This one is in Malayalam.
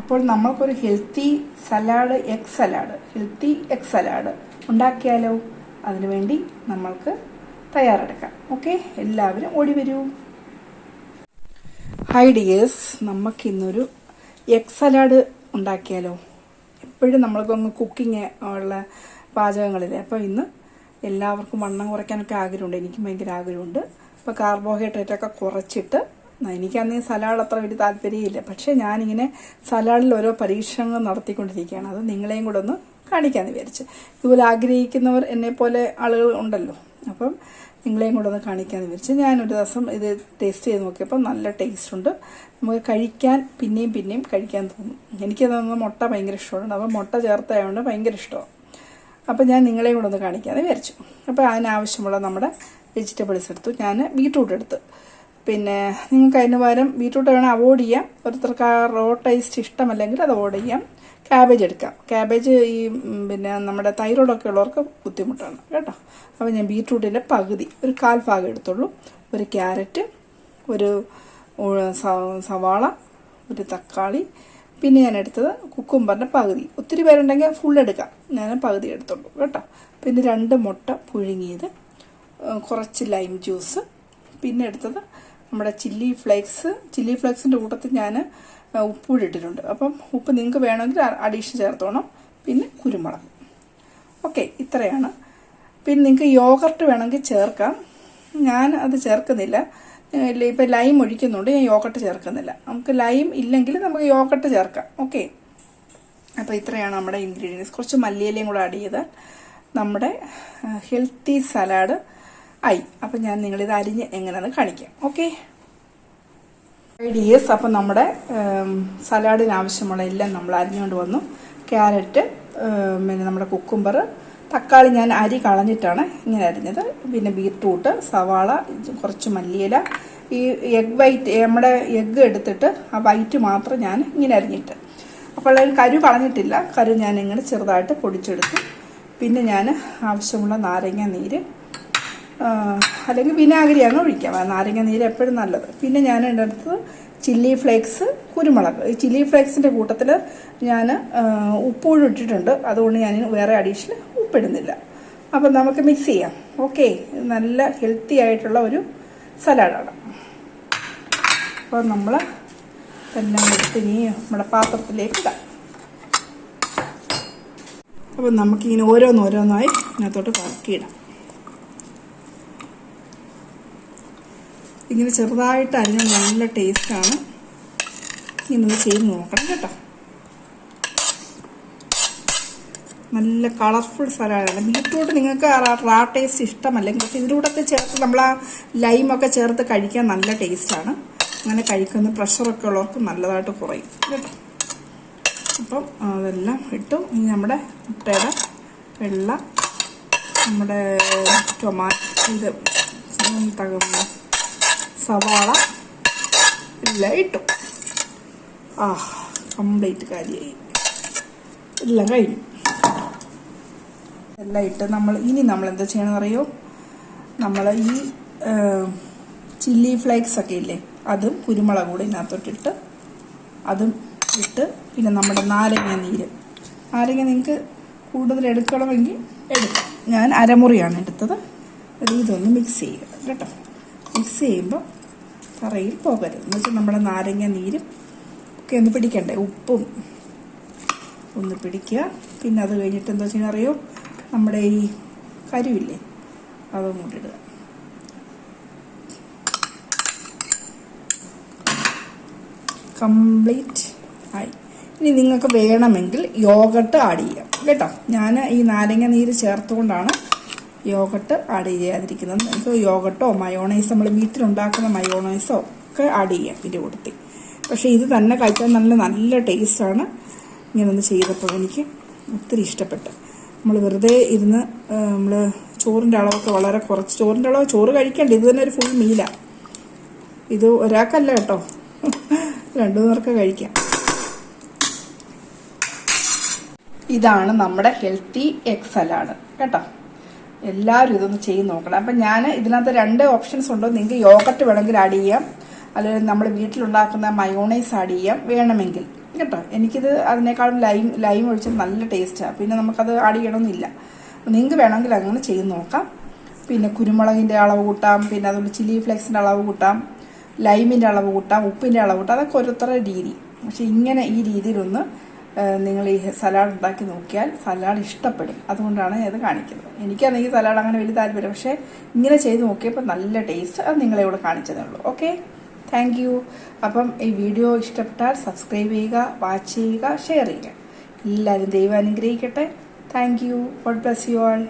അപ്പോൾ നമ്മൾക്കൊരു healthy salad egg salad healthy egg salad ഉണ്ടാക്കിയാലോ? അതിനുവേണ്ടി നമ്മൾക്ക് തയ്യാറെടുക്കാം. ഓക്കെ? എല്ലാവരും ഓടി വരൂ. ഹൈ ഡിയേഴ്സ് നമുക്കിന്നൊരു എഗ് സലാഡ് ഉണ്ടാക്കിയാലോ? എപ്പോഴും നമ്മൾക്കൊന്ന് കുക്കിങ് ഉള്ള പാചകങ്ങളില്ലേ? അപ്പോൾ ഇന്ന് എല്ലാവർക്കും വണ്ണം കുറയ്ക്കാനൊക്കെ ആഗ്രഹമുണ്ട്. എനിക്കും ഭയങ്കര ആഗ്രഹമുണ്ട്. അപ്പോൾ കാർബോഹൈഡ്രേറ്റ് ഒക്കെ കുറച്ചിട്ട് എനിക്കന്ന് സലാഡ് അത്ര വലിയ താല്പര്യമില്ല. പക്ഷേ ഞാനിങ്ങനെ സലാഡിൽ ഓരോ പരീക്ഷണങ്ങൾ നടത്തിക്കൊണ്ടിരിക്കുകയാണ്. അത് നിങ്ങളെയും കൂടെ ഒന്ന് കാണിക്കാമെന്ന് വിചാരിച്ച്. ഇതുപോലെ ആഗ്രഹിക്കുന്നവർ എന്നെ പോലെ ആളുകൾ ഉണ്ടല്ലോ. അപ്പം നിങ്ങളെയും കൂടെ ഒന്ന് കാണിക്കാമെന്ന് വിചാരിച്ച് ഞാനൊരു ദിവസം ഇത് ടേസ്റ്റ് ചെയ്ത് നോക്കിയപ്പോൾ നല്ല ടേസ്റ്റ് ഉണ്ട്. നമുക്ക് കഴിക്കാൻ പിന്നെയും പിന്നെയും കഴിക്കാൻ തോന്നും. എനിക്കതൊന്ന് മുട്ട ഭയങ്കര ഇഷ്ടമാണ്. അപ്പം മുട്ട ചേർത്തതുകൊണ്ട് ഭയങ്കര ഇഷ്ടമാണ് അപ്പോൾ ഞാൻ നിങ്ങളെയും കൂടെ ഒന്ന് കാണിക്കാമെന്ന് വിചാരിച്ചു. അപ്പോൾ അതിനാവശ്യമുള്ള നമ്മുടെ വെജിറ്റബിൾസ് എടുത്തു. ഞാൻ ബീട്രൂട്ട് എടുത്ത്. പിന്നെ നിങ്ങൾക്ക് അതിന് പകരം ബീറ്റ്റൂട്ട് വേണം അവോയ്ഡ് ചെയ്യാം. ഓരോരുത്തർക്ക് ആ റോ ടേസ്റ്റ് ഇഷ്ടമല്ലെങ്കിൽ അത് അവോയ്ഡ് ചെയ്യാം. ക്യാബേജ് എടുക്കാം. ക്യാബേജ് ഈ പിന്നെ നമ്മുടെ തൈറോയിഡൊക്കെ ഉള്ളവർക്ക് ബുദ്ധിമുട്ടാണ്. കേട്ടോ? അപ്പോൾ ഞാൻ ബീട്രൂട്ടിന്റെ പകുതി ഒരു കാൽ ഭാഗം എടുത്തുള്ളൂ. ഒരു ക്യാരറ്റ് ഒരു സവാള ഒരു തക്കാളി പിന്നെ ഞാൻ എടുത്തത് കുക്കുംബറിന്റെ പകുതി. ഒത്തിരി പേരുണ്ടെങ്കിൽ ഫുൾ എടുക്കാം. ഞാൻ പകുതി എടുത്തുള്ളൂ. കേട്ടോ? പിന്നെ രണ്ട് മുട്ട പുഴുങ്ങിയത് കുറച്ച് ലൈം ജ്യൂസ് പിന്നെ എടുത്തത് നമ്മുടെ ചില്ലി ഫ്ലേക്സ് ചില്ലി ഫ്ലേക്സിന്റെ കൂട്ടത്തിൽ ഞാൻ ഉപ്പൂടി ഇട്ടിട്ടുണ്ട്. അപ്പം ഉപ്പ് നിങ്ങൾക്ക് വേണമെങ്കിൽ അഡീഷൻ ചേർത്തോണം. പിന്നെ കുരുമുളക്. ഓക്കെ ഇത്രയാണ്. പിന്നെ നിങ്ങൾക്ക് യോഗർട്ട് വേണമെങ്കിൽ ചേർക്കാം. ഞാൻ അത് ചേർക്കുന്നില്ല. ഇപ്പം ലൈം ഒഴിക്കുന്നുണ്ട്. ഞാൻ യോഗർട്ട് ചേർക്കുന്നില്ല. നമുക്ക് ലൈം ഇല്ലെങ്കിൽ നമുക്ക് യോഗർട്ട് ചേർക്കാം. ഓക്കെ. അപ്പോൾ ഇത്രയാണ് നമ്മുടെ ഇൻഗ്രീഡിയൻസ് കുറച്ച് മല്ലിയിലയും കൂടെ ആഡ് ചെയ്താൽ നമ്മുടെ ഹെൽത്തി സലാഡ് ആയി. അപ്പം ഞാൻ നിങ്ങളിത് അരിഞ്ഞ് എങ്ങനെയാണെന്ന് കാണിക്കാം. ഓക്കെ ഐഡിയസ് അപ്പം നമ്മുടെ സലാഡിന് ആവശ്യമുള്ള എല്ലാം നമ്മൾ അരിഞ്ഞുകൊണ്ട് വന്നു. ക്യാരറ്റ് പിന്നെ നമ്മുടെ കുക്കുംബർ തക്കാളി ഞാൻ അരി കളഞ്ഞിട്ടാണ് ഇങ്ങനെ അരിഞ്ഞത്. പിന്നെ ബീറ്റ്റൂട്ട് സവാള കുറച്ച് മല്ലിയില. ഈ എഗ് വൈറ്റ് നമ്മുടെ എഗ് എടുത്തിട്ട് ആ വൈറ്റ് മാത്രം ഞാൻ ഇങ്ങനെ അരിഞ്ഞിട്ട്. അപ്പോൾ കരു കളഞ്ഞിട്ടില്ല. കരു ഞാൻ ഇങ്ങനെ ചെറുതായിട്ട് പൊടിച്ചെടുത്തു. പിന്നെ ഞാൻ ആവശ്യമുള്ള നാരങ്ങ നീര് അല്ലെങ്കിൽ വിനാഗിരിയാണ് ഒഴിക്കാം. നാരങ്ങ നീര് എപ്പോഴും നല്ലത്. പിന്നെ ഞാൻ എന്റെ അടുത്ത് ചില്ലി ഫ്ലേക്സ് കുരുമുളക്. ഈ ചില്ലി ഫ്ലേക്സിന്റെ കൂട്ടത്തിൽ ഞാൻ ഉപ്പൂഴും ഇട്ടിട്ടുണ്ട്. അതുകൊണ്ട് ഞാൻ വേറെ അഡീഷണൽ ഉപ്പിടുന്നില്ല. അപ്പം നമുക്ക് മിക്സ് ചെയ്യാം. ഓക്കെ നല്ല ഹെൽത്തി ആയിട്ടുള്ള ഒരു സലാഡാണ്. അപ്പോൾ നമ്മൾ എല്ലാം എടുത്ത് ഇനി നമ്മുടെ പാത്രത്തിലേക്ക് ഇടാം. അപ്പം നമുക്കിങ്ങനെ ഓരോന്നോരോന്നായി ഇതിനകത്തോട്ട് കറക്കിയിടാം ഇങ്ങനെ ചെറുതായിട്ട് അരിഞ്ഞ നല്ല ടേസ്റ്റാണ് ഇങ്ങനെ ചെയ്ത് നോക്കണം കേട്ടോ. നല്ല കളർഫുൾ സലാഡാണ് ബീറ്റ്റൂട്ട് നിങ്ങൾക്ക് റാ ടേസ്റ്റ് ഇഷ്ടമല്ലെങ്കിൽ പക്ഷേ ഇതിലൂടെ ചേർത്ത് നമ്മൾ ആ ലൈമൊക്കെ ചേർത്ത് കഴിക്കാൻ നല്ല ടേസ്റ്റാണ് അങ്ങനെ കഴിക്കുന്ന പ്രഷറൊക്കെ ഉള്ളവർക്ക് നല്ലതായിട്ട് കുറയും കേട്ടോ. അപ്പം അതെല്ലാം ഇട്ടു ഇനി നമ്മുടെ മുട്ടയുടെ വെള്ള നമ്മുടെ ടൊമാറ്റോ ഇത് സവാള എല്ലാം ഇട്ടു. ആ കംപ്ലീറ്റ് കാര്യമായി എല്ലാം കഴിഞ്ഞു. എല്ലാം ഇട്ട് നമ്മൾ ഇനി നമ്മൾ എന്താ ചെയ്യണമെന്ന് അറിയോ? നമ്മൾ ഈ ചില്ലി ഫ്ലേക്സ് ഒക്കെ ഇല്ലേ അതും കുരുമുളക് കൂടി ഇതിനകത്തോട്ടിട്ട് അതും ഇട്ട് പിന്നെ നമ്മുടെ നാരങ്ങ നീര്. നാരങ്ങ നിങ്ങൾക്ക് കൂടുതൽ എടുക്കണമെങ്കിൽ എടുക്കാം. ഞാൻ അരമുറിയാണ് എടുത്തത്. ഇതൊന്ന് മിക്സ് ചെയ്യുക കേട്ടോ. മിക്സ് ചെയ്യുമ്പോൾ തറയിൽ പോകരുത്. എന്ന് വെച്ചാൽ നമ്മുടെ നാരങ്ങ നീരും ഒക്കെ ഒന്ന് പിടിക്കണ്ടേ? ഉപ്പും ഒന്ന് പിടിക്കുക. പിന്നെ അത് കഴിഞ്ഞിട്ട് എന്താ വെച്ചാൽ അറിയോ? നമ്മുടെ ഈ കരുവില്ലേ? അതും കൂടി ഇടുക. കംപ്ലീറ്റ് ആയി. ഇനി നിങ്ങൾക്ക് വേണമെങ്കിൽ യോഗട്ട് ആഡ് ചെയ്യാം. കേട്ടോ? ഞാൻ ഈ നാരങ്ങ നീര് ചേർത്തുകൊണ്ടാണ് യോഗട്ട് ആഡ് ചെയ്യാതിരിക്കുന്നത്. നമുക്ക് യോഗട്ടോ മയോണൈസ് നമ്മൾ വീട്ടിലുണ്ടാക്കുന്ന മയോണൈസോ ഒക്കെ ആഡ് ചെയ്യാം ഇതിന്റെ കൂട്ടത്തിൽ പക്ഷേ ഇത് തന്നെ കഴിക്കാൻ നല്ല നല്ല ടേസ്റ്റാണ് ഇങ്ങനൊന്ന് ചെയ്തപ്പോൾ എനിക്ക് ഒത്തിരി ഇഷ്ടപ്പെട്ടു. നമ്മൾ വെറുതെ ഇരുന്ന് നമ്മൾ ചോറിന്റെ അളവൊക്കെ വളരെ കുറച്ച് ചോറിന്റെ അളവ് ചോറ് കഴിക്കണ്ട ഇത് തന്നെ ഒരു ഫുൾ മീലാണ് ഇത് ഒരാൾക്കല്ല കേട്ടോ. രണ്ടു പേർക്ക് കഴിക്കാം. ഇതാണ് നമ്മുടെ ഹെൽത്തി എഗ് സലാഡ് കേട്ടോ. എല്ലാവരും ഇതൊന്ന് ചെയ്ത് നോക്കണം. അപ്പം ഞാൻ ഇതിനകത്ത് രണ്ട് ഓപ്ഷൻസ് ഉണ്ടോ. നിങ്ങൾക്ക് യോഗട്ട് വേണമെങ്കിൽ ആഡ് ചെയ്യാം. അല്ലെങ്കിൽ നമ്മൾ വീട്ടിലുണ്ടാക്കുന്ന മയോണൈസ് ആഡ് ചെയ്യാം. വേണമെങ്കിൽ. കേട്ടോ? എനിക്കിത് അതിനേക്കാളും ലൈം ലൈം ഒഴിച്ചാൽ നല്ല ടേസ്റ്റാണ് പിന്നെ നമുക്കത് ആഡ് ചെയ്യണമെന്നില്ല നിങ്ങൾക്ക് വേണമെങ്കിൽ അങ്ങനെ ചെയ്ത് നോക്കാം. പിന്നെ കുരുമുളകിന്റെ അളവ് കൂട്ടാം. പിന്നെ അതുപോലെ ചില്ലി ഫ്ലേക്സിന്റെ അളവ് കൂട്ടാം. ലൈമിന്റെ അളവ് കൂട്ടാം. ഉപ്പിന്റെ അളവ് കൂട്ടാം. അതൊക്കെ ഓരോരുത്തരുടെ രീതി. പക്ഷെ ഇങ്ങനെ ഈ രീതിയിലൊന്ന് നിങ്ങൾ ഈ സലാഡ് ഉണ്ടാക്കി നോക്കിയാൽ സലാഡ് ഇഷ്ടപ്പെടും. അതുകൊണ്ടാണ് ഇത് കാണിക്കുന്നത്. എനിക്കാണെങ്കിൽ സലാഡ് അങ്ങനെ വലിയ താല്പര്യം പക്ഷേ ഇങ്ങനെ ചെയ്ത് നോക്കിയപ്പോൾ നല്ല ടേസ്റ്റ് അത് നിങ്ങളെ ഇവിടെ കാണിച്ചതേ ഉള്ളൂ. ഓക്കെ? താങ്ക് യു അപ്പം ഈ വീഡിയോ ഇഷ്ടപ്പെട്ടാൽ സബ്സ്ക്രൈബ് ചെയ്യുക വാച്ച് ചെയ്യുക ഷെയർ ചെയ്യുക. എല്ലാവരും ദൈവം അനുഗ്രഹിക്കട്ടെ. Thank you God bless you all